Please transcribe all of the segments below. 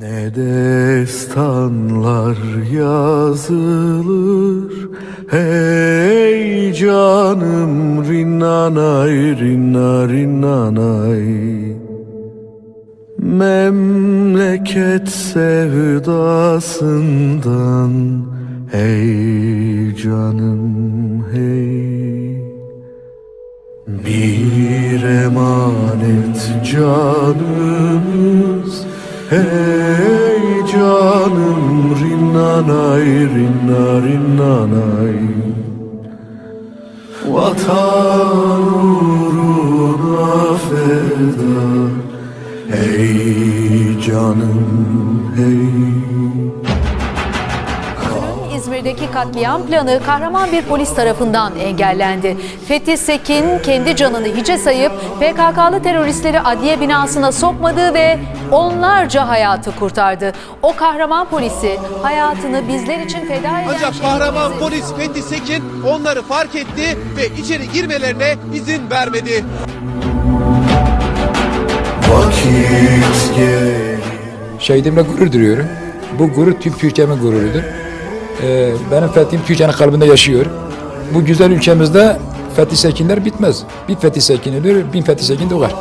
Ne destanlar yazılır Hey canım rinnanay rinna rinnanay Memleket sevdasından Hey canım hey. Bir emanet canımız Hey canım rinnanay rinna rinnanay. Vatan uğruna feda. Hey canım hey İzmir'deki katliam planı kahraman bir polis tarafından engellendi. Fethi Sekin kendi canını hiçe sayıp PKK'lı teröristleri adliye binasına sokmadı ve onlarca hayatı kurtardı. O kahraman polisi hayatını bizler için feda eden Ancak kahraman şehidimizi- polis Fethi Sekin onları fark etti ve içeri girmelerine izin vermedi. Şehidimle gurur duyuyorum. Bu gurur tüm Türkiye'min gururudur. Ee, benim fethim Türkiye'nin kalbinde yaşıyor. Bu güzel ülkemizde Fethi Sekinler bitmez. Bir Fethi Sekin ölür, bin Fethi Sekin doğar.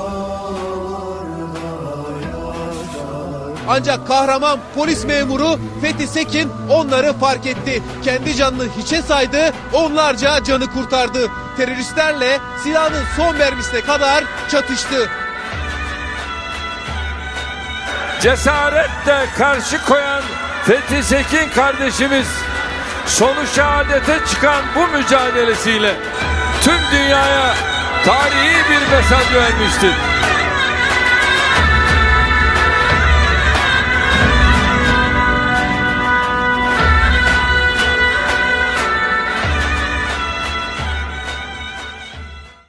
Ancak kahraman polis memuru Fethi Sekin onları fark etti. Kendi canını hiçe saydı, onlarca canı kurtardı. Teröristlerle silahının son mermisine kadar çatıştı. cesaretle karşı koyan Fethi Sekin kardeşimiz sonu şehadete çıkan bu mücadelesiyle tüm dünyaya tarihi bir mesaj vermiştir.